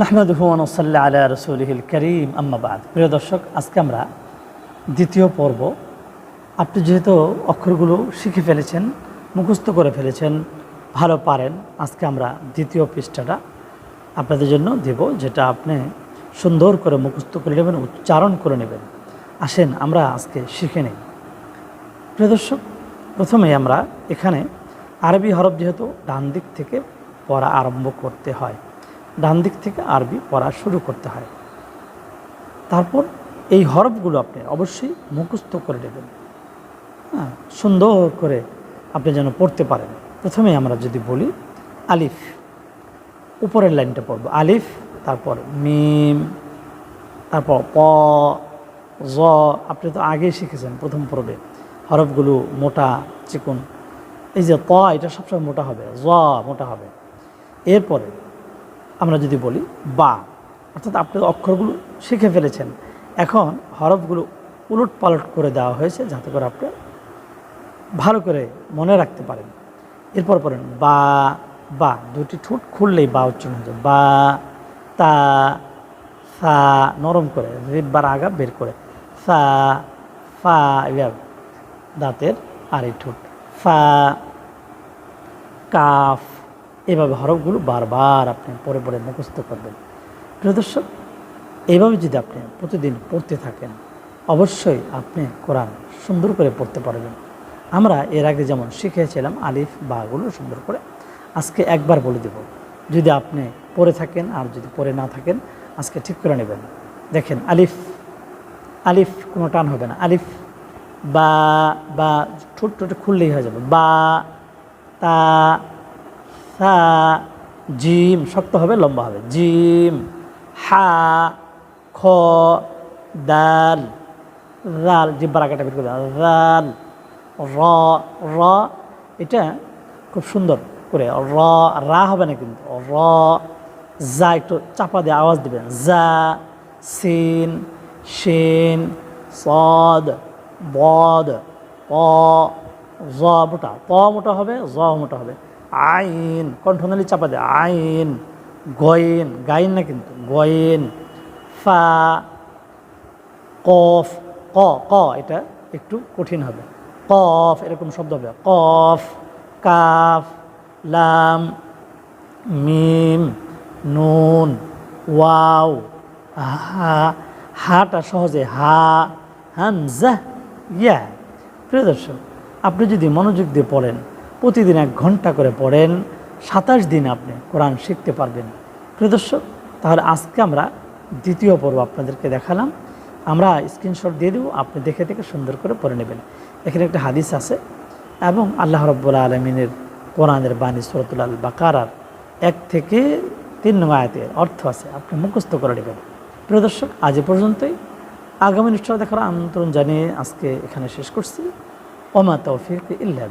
নাহমাদুহনসল্লা আলা রসুলহিল করিম। আম্মাবাদ প্রিয় দর্শক, আজকে আমরা দ্বিতীয় পর্ব। আপনি যেহেতু অক্ষরগুলো শিখে ফেলেছেন, মুখস্থ করে ফেলেছেন, ভালো পারেন, আজকে আমরা দ্বিতীয় পৃষ্ঠাটা আপনাদের জন্য দেব, যেটা আপনি সুন্দর করে মুখস্থ করে নেবেন, উচ্চারণ করে নেবেন। আসেন, আমরা আজকে শিখে নিই। প্রিয় দর্শক প্রথমে আমরা এখানে আরবি হরফ যেহেতু ডান দিক থেকে পড়া আরম্ভ করতে হয় ডান দিক থেকে আরবি পড়া শুরু করতে হয়। তারপর এই হরফগুলো আপনি অবশ্যই মুখস্থ করে নেবেন। হ্যাঁ সুন্দর করে আপনি যেন পড়তে পারেন। প্রথমে আমরা যদি বলি আলিফ, উপরের লাইনটা পড়ব। আলিফ, তারপর মিম, তারপর প, জ, আপনি তো আগেই শিখেছেন প্রথম পর্বে। হরফগুলো মোটা, চিকুন। এই যে ত, এটা সবসময় মোটা হবে। জ, মোটা হবে। এরপরে আমরা যদি বলি বা, অর্থাৎ আপনি অক্ষরগুলো শিখে ফেলেছেন। এখন হরফগুলো উলট পালট করে দেওয়া হয়েছে যাতে করে আপনি ভালো করে মনে রাখতে পারেন। এরপর পড়েন বা বা, দুটি ঠোঁট খুললেই বা উচ্চারণ হয়ে বা, তা, সা, নরম করে, রিব্বার আগা বের করে। সা, ফা এভাবে দাঁতের আর এই ঠোঁট। ফা, কাফ এভাবে হরফগুলো বারবার আপনি পরে পরে মুখস্থ করবেন। প্রিয় দর্শক এইভাবে যদি আপনি প্রতিদিন পড়তে থাকেন, অবশ্যই আপনি কোরআন সুন্দর করে পড়তে পারবেন। আমরা এর আগে যেমন শিখেছিলাম আলিফ বাগুলো সুন্দর করে, আজকে একবার বলে দেব। যদি আপনি পড়ে থাকেন আর যদি পড়ে না থাকেন, আজকে ঠিক করে নেবেন। দেখেন আলিফ আলিফ কোনো টান হবে না। আলিফ, বা বা ঠোঁট ঠোঁটে খুললেই হয়ে যাবে। বা, তা সা জিম, শক্ত হবে, লম্বা হবে। জিম, হা, খ দাল রাল জিম বারাকাটা বের করে রাল, র র, এটা খুব সুন্দর করে, র, রা হবে না কিন্তু, র, যা একটু চাপা দিয়ে আওয়াজ দিবেন, যা, সিন, শিন, সদ, বদ, প, জ মোটা, প মোটা হবে, জ মোটা হবে। আইন, কণ্ঠনালী চাপা দেয় আইন গয়েন গাইন না কিন্তু গয়েন ফা, কফ, ক ক, এটা একটু কঠিন হবে। কফ, এরকম শব্দ হবে। কফ, কাফ, লাম, মিম, নুন, ওয়াও, হা, হাটা সহজে, হা, হামজা, ইয়া। প্রিয় দর্শক, আপনি যদি মনোযোগ দিয়ে পড়েন প্রতিদিন এক ঘণ্টা করে পড়েন, সাতাশ দিন আপনি কোরআন শিখতে পারবেন। প্রিয় দর্শক, তাহলে আজকে আমরা দ্বিতীয় পর্ব আপনাদেরকে দেখালাম। আমরা স্ক্রিনশট দিয়ে দেবো, আপনি দেখে দেখে সুন্দর করে পড়ে নেবেন। এখানে একটা হাদিস আছে এবং আল্লাহ রব্বুল্লা আলমিনের কোরআনের বাণী সুরতুল আল বাকারার এক থেকে তিন নং অর্থ আছে। আপনি মুখস্থ করে নেবেন। প্রিয় দর্শক, আজ পর্যন্তই। আগামী নিশ্চয় দেখার আমন্ত্রণ জানিয়ে আজকে এখানে শেষ করছি। ওমা তৌফিক ইল্লা